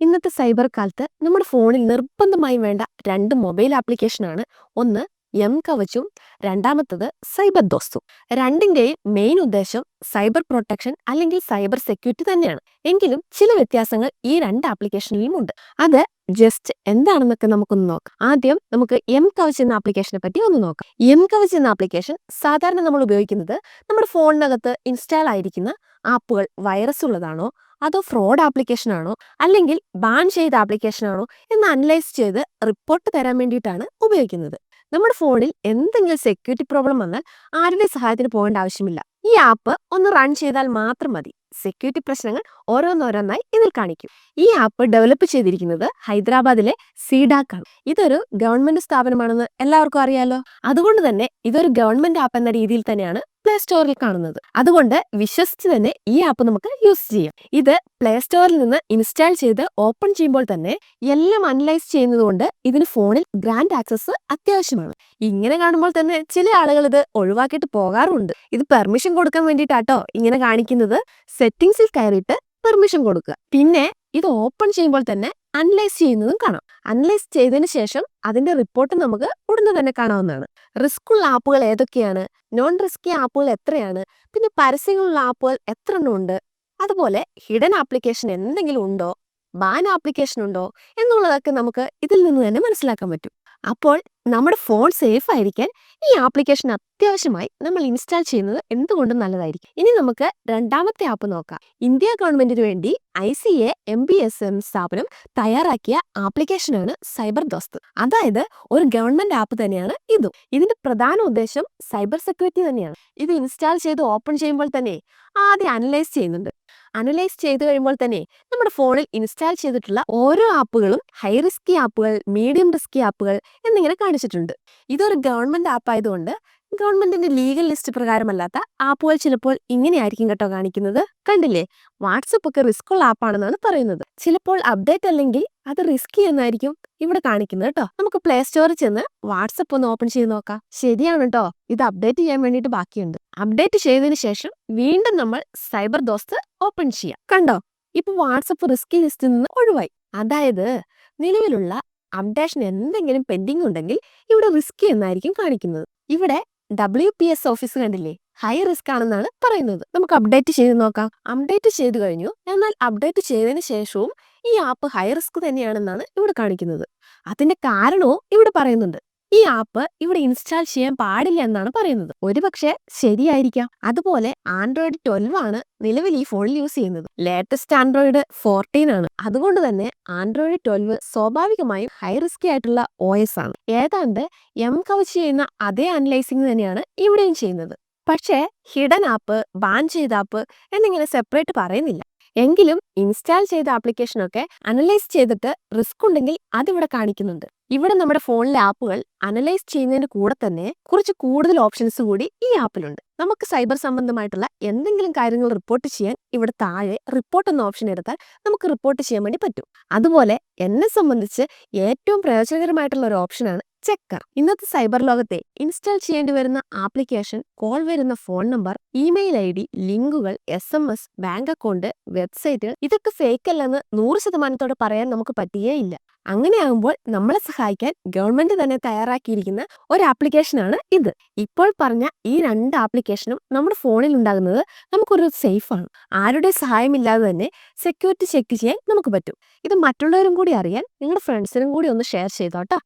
ഇന്നത്തെ സൈബർ കാലത്ത് നമ്മുടെ ഫോണിൽ നിർബന്ധമായും വേണ്ട രണ്ട് മൊബൈൽ ആപ്ലിക്കേഷനാണ്. ഒന്ന് എം കവച്ചും രണ്ടാമത്തത് സൈബർ ദോസ്തും. രണ്ടിന്റെയും മെയിൻ ഉദ്ദേശം സൈബർ പ്രൊട്ടക്ഷൻ അല്ലെങ്കിൽ സൈബർ സെക്യൂരിറ്റി തന്നെയാണ്. എങ്കിലും ചില വ്യത്യാസങ്ങൾ ഈ രണ്ട് ആപ്ലിക്കേഷനിലും ഉണ്ട്. അത് ജസ്റ്റ് എന്താണെന്നൊക്കെ നമുക്കൊന്ന് നോക്കാം. ആദ്യം നമുക്ക് എം കവച്ച് എന്ന ആപ്ലിക്കേഷനെ പറ്റി ഒന്ന് നോക്കാം. എം കവച്ച് എന്ന ആപ്ലിക്കേഷൻ സാധാരണ നമ്മൾ ഉപയോഗിക്കുന്നത് നമ്മുടെ ഫോണിനകത്ത് ഇൻസ്റ്റാൾ ആയിരിക്കുന്ന ആപ്പുകൾ വൈറസ് ഉള്ളതാണോ അതോ ഫ്രോഡ് ആപ്ലിക്കേഷൻ ആണോ? അല്ലെങ്കിൽ ബാൻ ചെയ്ത ആപ്ലിക്കേഷൻ ആണോ? എന്ന് അനലൈസ് ചെയ്ത് റിപ്പോർട്ട് തരാൻ വേണ്ടിയിട്ടാണ് ഉപയോഗിക്കുന്നത്. നമ്മുടെ ഫോണിൽ എന്തെങ്കിലും സെക്യൂരിറ്റി പ്രോബ്ലം വന്നാൽ ആരുടെ സഹായത്തിന് പോകേണ്ട ആവശ്യമില്ല. ഈ ആപ്പ് ഒന്ന് റൺ ചെയ്താൽ മാത്രം മതി. സെക്യൂരിറ്റി പ്രശ്നങ്ങൾ ഓരോന്നോരോന്നായി ഇതിൽ കാണിക്കും. ഈ ആപ്പ് ഡെവലപ്പ് ചെയ്തിരിക്കുന്നത് ഹൈദരാബാദിലെ സീഡാക്ക് ആണ്. ഇതൊരു ഗവൺമെന്റ് സ്ഥാപനമാണെന്ന് എല്ലാവർക്കും അറിയാലോ? അതുകൊണ്ട് തന്നെ ഇതൊരു ഗവൺമെന്റ് ആപ്പ് എന്ന രീതിയിൽ തന്നെയാണ് സ്റ്റോറിൽ കാണുന്നത്. അതുകൊണ്ട് വിശ്വസിച്ച് തന്നെ ഈ ആപ്പ് നമുക്ക് യൂസ് ചെയ്യാം. ഇത് പ്ലേ സ്റ്റോറിൽ നിന്ന് ഇൻസ്റ്റാൾ ചെയ്ത് ഓപ്പൺ ചെയ്യുമ്പോൾ തന്നെ എല്ലാം അനലൈസ് ചെയ്യുന്നതുകൊണ്ട് ഇതിന് ഫോണിൽ ഗ്രാൻഡ് ആക്സസ് അത്യാവശ്യമാണ്. ഇങ്ങനെ കാണുമ്പോൾ തന്നെ ചില ആളുകൾ ഇത് ഒഴിവാക്കിയിട്ട് പോകാറുണ്ട് ഇത് പെർമിഷൻ കൊടുക്കാൻ വേണ്ടിയിട്ടാട്ടോ ഇങ്ങനെ കാണിക്കുന്നത്. സെറ്റിംഗ്സിൽ കയറിയിട്ട് പെർമിഷൻ കൊടുക്കുക. പിന്നെ ഇത് ഓപ്പൺ ചെയ്യുമ്പോൾ തന്നെ അനലൈസ് ചെയ്യുന്നതും കാണാം. അനലൈസ് ചെയ്തതിന് ശേഷം അതിന്റെ റിപ്പോർട്ട് നമുക്ക് ഉടനെ തന്നെ കാണാവുന്നതാണ്. റിസ്ക് ഉള്ള ആപ്പുകൾ ഏതൊക്കെയാണ്? നോൺ റിസ്കി ആപ്പുകൾ എത്രയാണ്? പിന്നെ പരസ്യങ്ങളുള്ള ആപ്പുകൾ എത്ര എണ്ണം ഉണ്ട്? അതുപോലെ ഹിഡൻ ആപ്ലിക്കേഷൻ എന്തെങ്കിലും ഉണ്ടോ? ബാൻ ആപ്ലിക്കേഷൻ ഉണ്ടോ? എന്നുള്ളതൊക്കെ നമുക്ക് ഇതിൽ നിന്ന് തന്നെ മനസ്സിലാക്കാൻ പറ്റും. അപ്പോൾ നമ്മുടെ ഫോൺ സേഫ് ആയിരിക്കാൻ ഈ ആപ്ലിക്കേഷൻ അത്യാവശ്യമായി നമ്മൾ ഇൻസ്റ്റാൾ ചെയ്യുന്നത് എന്തുകൊണ്ടും നല്ലതായിരിക്കും. ഇനി നമുക്ക് രണ്ടാമത്തെ ആപ്പ് നോക്കാം. ഇന്ത്യ ഗവൺമെന്റിന് വേണ്ടി I C A M B S M സ്ഥാപനം തയ്യാറാക്കിയ ആപ്ലിക്കേഷനാണ് സൈബർ ദോസ്ത്. അതായത് ഒരു ഗവൺമെന്റ് ആപ്പ് തന്നെയാണ് ഇതും. ഇതിന്റെ പ്രധാന ഉദ്ദേശം സൈബർ സെക്യൂരിറ്റി തന്നെയാണ്. ഇത് ഇൻസ്റ്റാൾ ചെയ്ത് ഓപ്പൺ ചെയ്യുമ്പോൾ തന്നെ ആദ്യം അനലൈസ് ചെയ്യുന്നുണ്ട്. അനലൈസ് ചെയ്തു കഴിയുമ്പോൾ തന്നെ നമ്മുടെ ഫോണിൽ ഇൻസ്റ്റാൾ ചെയ്തിട്ടുള്ള ഓരോ ആപ്പുകളും ഹൈ റിസ്കി ആപ്പുകൾ മീഡിയം റിസ്കി ആപ്പുകൾ എന്നിങ്ങനെ കാണിച്ചിട്ടുണ്ട് ഇതൊരു ഗവൺമെന്റ് ആപ്പ് ആയതുകൊണ്ട് ഗവൺമെന്റിന്റെ ലീഗൽ ലിസ്റ്റ് പ്രകാരമല്ലാത്ത ആപ്പുകൾ ചിലപ്പോൾ ഇങ്ങനെയായിരിക്കും കേട്ടോ കാണിക്കുന്നത്. കണ്ടില്ലേ? വാട്സപ്പ് ഒക്കെ റിസ്ക് ഉള്ള ആപ്പാണെന്നാണ് പറയുന്നത്. ചിലപ്പോൾ അപ്ഡേറ്റ് അല്ലെങ്കിൽ അത് റിസ്കി എന്നായിരിക്കും ഇവിടെ കാണിക്കുന്നത് കേട്ടോ. നമുക്ക് പ്ലേ സ്റ്റോറിൽ ചെന്ന് വാട്സപ്പ് ഒന്ന് ഓപ്പൺ ചെയ്ത് നോക്കാം. ശരിയാണ് കേട്ടോ. ഇത് അപ്ഡേറ്റ് ചെയ്യാൻ വേണ്ടിട്ട് ബാക്കിയുണ്ട്. അപ്ഡേറ്റ് ചെയ്തതിനു ശേഷം വീണ്ടും നമ്മൾ സൈബർ ദോസ്ത് ഓപ്പൺ ചെയ്യാം. കണ്ടോ? ഇപ്പൊ വാട്സപ്പ് റിസ്കി ലിസ്റ്റിൽ നിന്ന് ഒഴിവായി. അതായത് നിലവിലുള്ള അപ്ഡേഷൻ എന്തെങ്കിലും പെൻഡിങ് ഉണ്ടെങ്കിൽ ഇവിടെ റിസ്ക് എന്നായിരിക്കും കാണിക്കുന്നത്. ഇവിടെ ഡബ്ല്യു പി എസ് ഓഫീസ് കണ്ടില്ലേ? ഹൈ റിസ്ക് ആണെന്നാണ് പറയുന്നത്. നമുക്ക് അപ്ഡേറ്റ് ചെയ്ത് നോക്കാം. അപ്ഡേറ്റ് ചെയ്ത് കഴിഞ്ഞു. എന്നാൽ അപ്ഡേറ്റ് ചെയ്തതിന് ശേഷവും ഈ ആപ്പ് ഹൈ റിസ്ക് തന്നെയാണെന്നാണ് ഇവിടെ കാണിക്കുന്നത്. അതിന്റെ കാരണവും ഇവിടെ പറയുന്നുണ്ട്. ഈ ആപ്പ് ഇവിടെ ഇൻസ്റ്റാൾ ചെയ്യാൻ പാടില്ല എന്നാണ് പറയുന്നത്. ഒരുപക്ഷെ ശരിയായിരിക്കാം. അതുപോലെ ആൻഡ്രോയിഡ് ട്വൽവ് ആണ് നിലവിൽ ഈ ഫോണിൽ യൂസ് ചെയ്യുന്നത്. ലേറ്റസ്റ്റ് ആൻഡ്രോയിഡ് ഫോർട്ടീൻ ആണ്. അതുകൊണ്ട് തന്നെ ആൻഡ്രോയിഡ് ട്വൽവ് സ്വാഭാവികമായും ഹൈ റിസ്കി ആയിട്ടുള്ള ഒ എസ് ആണ്. ഏതാണ്ട് എം കവച്ച് ചെയ്യുന്ന അതേ അനലൈസിങ് തന്നെയാണ് ഇവിടെയും ചെയ്യുന്നത്. പക്ഷേ ഹിഡൻ ആപ്പ് ബാൻ ചെയ്ത ആപ്പ് എന്നിങ്ങനെ സെപ്പറേറ്റ് പറയുന്നില്ല. എങ്കിലും ഇൻസ്റ്റാൾ ചെയ്ത ആപ്ലിക്കേഷനൊക്കെ അനലൈസ് ചെയ്തിട്ട് റിസ്ക് ഉണ്ടെങ്കിൽ അതിവിടെ കാണിക്കുന്നുണ്ട്. ഇവിടെ നമ്മുടെ ഫോണിലെ ആപ്പുകൾ അനലൈസ് ചെയ്യുന്നതിന് കൂടെ തന്നെ കുറച്ച് കൂടുതൽ ഓപ്ഷൻസ് കൂടി ഈ ആപ്പിലുണ്ട് നമുക്ക് സൈബർ സംബന്ധമായിട്ടുള്ള എന്തെങ്കിലും കാര്യങ്ങൾ റിപ്പോർട്ട് ചെയ്യാൻ ഇവിടെ താഴെ റിപ്പോർട്ട് എന്ന ഓപ്ഷൻ എടുത്താൽ നമുക്ക് റിപ്പോർട്ട് ചെയ്യാൻ വേണ്ടി പറ്റും. അതുപോലെ എന്നെ സംബന്ധിച്ച് ഏറ്റവും പ്രയോജനകരമായിട്ടുള്ള ഒരു ഓപ്ഷനാണ് ചെക്കർ. ഇന്നത്തെ സൈബർ ലോകത്തെ ഇൻസ്റ്റാൾ ചെയ്യേണ്ടി വരുന്ന ആപ്ലിക്കേഷൻ കോൾ വരുന്ന phone number email I D ലിങ്കുകൾ S M S bank account website ഇതൊക്കെ ഫേക്ക് അല്ലെന്ന് നൂറ് ശതമാനത്തോടെ പറയാൻ നമുക്ക് പറ്റുകയില്ല അങ്ങനെയാകുമ്പോൾ നമ്മളെ സഹായിക്കാൻ ഗവൺമെന്റ് തന്നെ തയ്യാറാക്കിയിരിക്കുന്ന ഒരു ആപ്ലിക്കേഷനാണ് ഇത്. ഇപ്പോൾ പറഞ്ഞ ഈ രണ്ട് ആപ്ലിക്കേഷനും നമ്മുടെ ഫോണിൽ ഉണ്ടാകുന്നത് നമുക്കൊരു സേഫാണ്. ആരുടെ സഹായമില്ലാതെ തന്നെ സെക്യൂരിറ്റി ചെക്ക് ചെയ്യാൻ നമുക്ക് പറ്റും. ഇത് മറ്റുള്ളവരും കൂടി അറിയാൻ നിങ്ങളുടെ ഫ്രണ്ട്സിനും കൂടി ഒന്ന് ഷെയർ ചെയ്തോട്ടോ